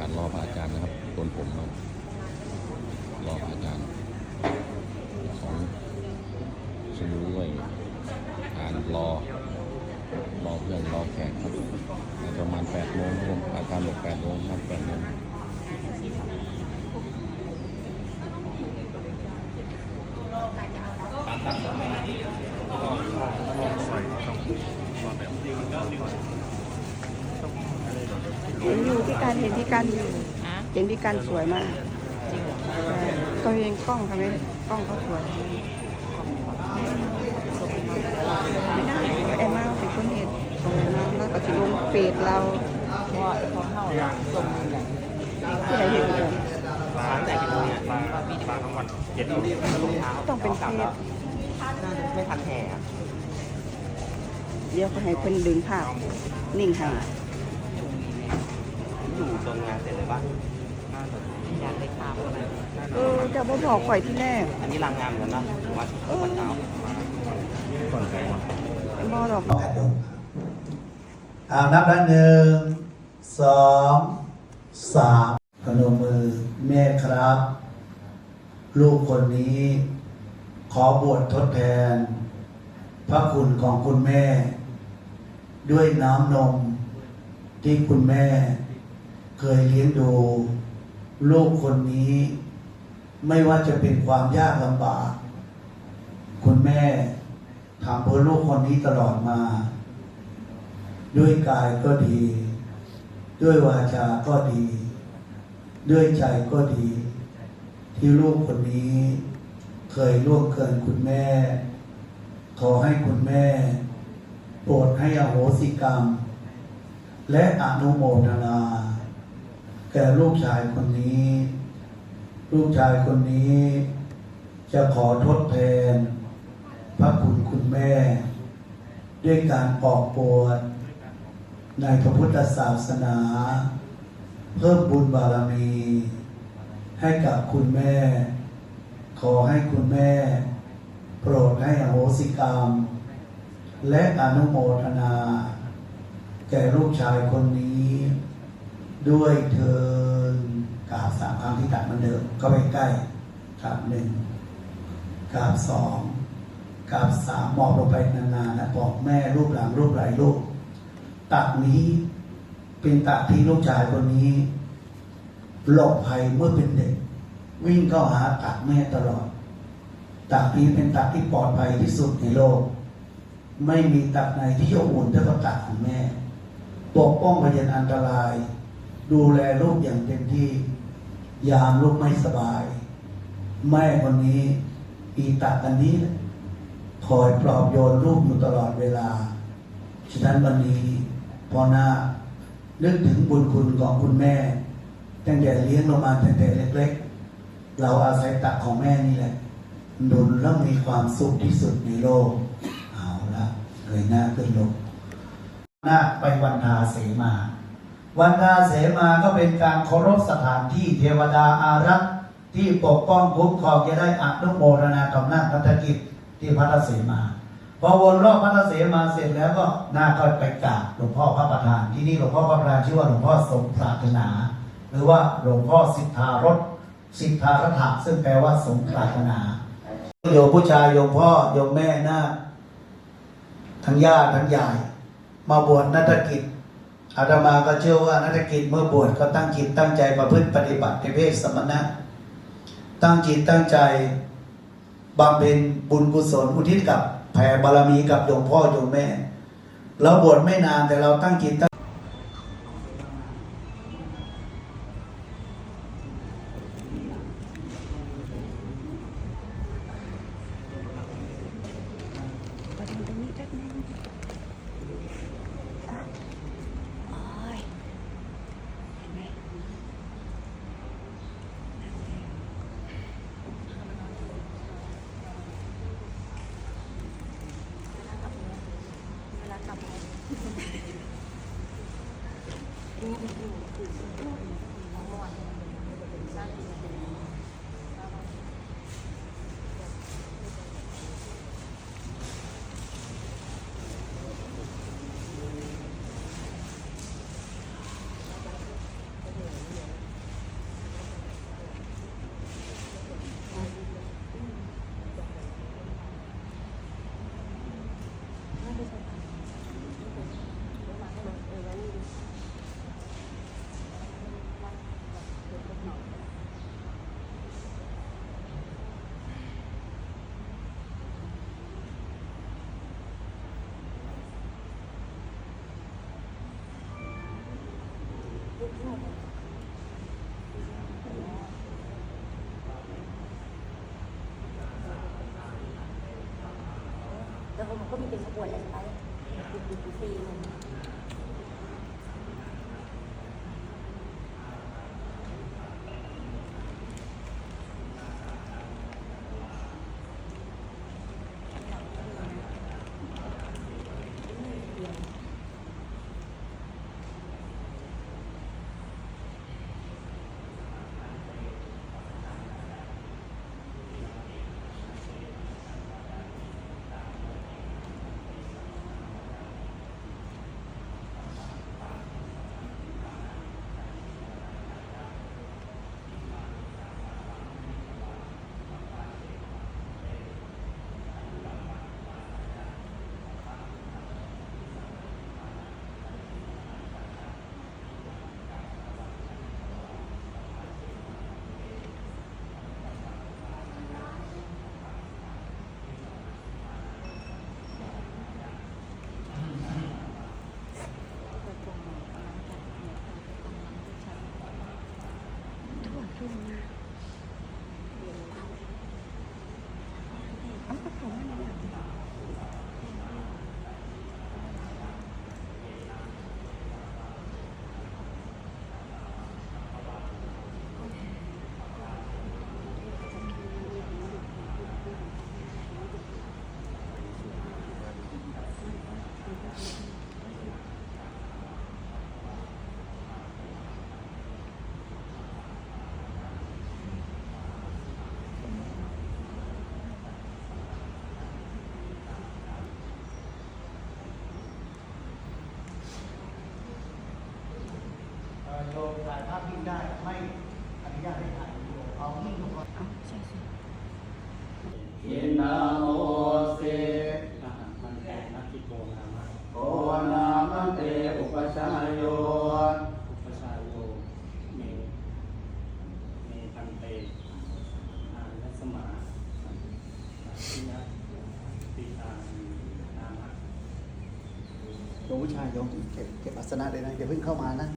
การรอพระอาจารย์นะครับต้นผมครับรอพระอาจารย์สองชั่วโมงด้วยการรอรอเพื่อนรอแขกครับประมาณแปดโมงครับผมอาจารย์บอกแปดโมงครับแปดโมงใส่ต้องรอแบบ เห็นอยู่ที่การเห็นที่การอยู่ฮะเห็นที่การสวยมากจริงเหรอใช่ตัวเองกล้องทำไมกล้องเขาสวยไม่ได้แอมมาเป็นคนเห็นส่งมาแล้วก็จะลงเฟซเราเพราะว่าเขาเข้าลงมืออย่างที่ไหนเห็นอยู่ร้านแต่กี่โมงเนี่ยมาปีนี้ทั้งวันเจ็ดโมงลงเท้าต้องเป็นเฟซน่าจะไม่ทันแห่อะเดี๋ยวก็ให้เพิ่นดึงภาพนิ่งให้ อยู่ตรงงานเสร็จเลยป่ะอยากได้ภาพอะไรเออจะบ่บอกข่อยที่แรกอันนี้รางงานเหมือนกันนะวัดวัดเช้าบ่หรอกเอานับแล้วหนึ่งสองสามพนมมือแม่ครับ ลูกคนนี้ ขอบวชทดแทน พระคุณของคุณแม่ ด้วยน้ำนมที่คุณแม่ เคยเลี้ยงดูลูกคนนี้ ไม่ว่าจะเป็นความยากลำบาก คุณแม่ทำเพื่อลูกคนนี้ตลอดมา ด้วยกายก็ดี ด้วยวาจาก็ดี ด้วยใจก็ดี ที่ลูกคนนี้ เคยล่วงเกินคุณแม่ ขอให้คุณแม่ โปรดให้อโหสิกรรม และอนุโมทนา แก่ลูกชายคนนี้ ลูกชายคนนี้ จะขอทดแทน พระคุณคุณแม่ ด้วยการออกบวชในพระพุทธศาสนา เพิ่มบุญบารมี ให้กับคุณแม่ ขอให้คุณแม่ โปรดให้อโหสิกรรม และอนุโมทนา แก่ลูกชายคนนี้ ด้วยเทินกราบสามครั้งที่ตัดมันเดิมก็ไปใกล้กราบหนึ่งกราบสองกราบสามมอบลงไปนานๆนะบอกแม่รูปหลังรูปไหลรูปตักนี้เป็นตักที่ลูกชายคนนี้หลบภัยเมื่อเป็นเด็ก วิ่งเข้าหาตักแม่ตลอด ตักนี้เป็นตักที่ปลอดภัยที่สุดในโลก ไม่มีตักไหนที่อบอุ่นเท่ากับตักของแม่ปกป้องพยันอันตราย ดูแลลูกอย่างเต็มที่ ยามลูกไม่สบาย แม่คนนี้อีตักอันนี้คอยปลอบโยนลูกอยู่ตลอดเวลา ฉะนั้นวันนี้พอหน้านึกถึงบุญคุณของคุณแม่ ตั้งแต่เลี้ยงเรามาตั้งแต่เล็ก ๆ เราอาศัยตักของแม่นี่แหละหนุนแล้วมีความสุขที่สุดในโลก เอาละเลยหน้าขึ้นลงหน้าไปวันทาเสมา วันทาเสมาก็เป็นการเคารพสถานที่เทวดาอารักษ์ที่ปกป้องคุ้มครองจะได้อนุโมทนากับนาคพัฒกิจที่พัทเสมาพอวนรอบพัทเสมาเสร็จแล้วก็นาคก็ไปกราบหลวงพ่อพระประธาน ที่นี่หลวงพ่อพระประธานชื่อว่าหลวงพ่อสมปรารถนา หรือว่าหลวงพ่อสิทธารสสิทธารถะซึ่งแปลว่าสมปรารถนาโยมผู้ชายโยมพ่อโยมแม่นาคทั้งญาติทั้งยาย มาบวชนัตกิจ อาตมาก็เชื่อว่านักกิจเมื่อบวชก็ตั้งจิตตั้งใจประพฤติปฏิบัติในเพศสมณะ ตั้งจิตตั้งใจบำเพ็ญบุญกุศลอุทิศกับแผ่บารมีกับโยมพ่อโยมแม่ เราบวชไม่นานแต่เราตั้งจิตตั้ง かも。思わない。 แล้วผมก็มีเป็นขบวนเลยไปปีเลย โดยมถ่ายภาพนิ่งได้ไม่อนุญาตให้ถ่ายวิดีโอเอานิ่งลงก่อนเอาใช่ใช่อินาโมเสอาหารมันแก่นักกิโกนามะโอนามันเตอุปชายโยอุปชาโยเมเมพันเตอานัสมาทิยะติตานามะโยมผู้ชายโยมเก็บเก็บอาสนะเลยนะอย่าเพิ่งเข้ามานะ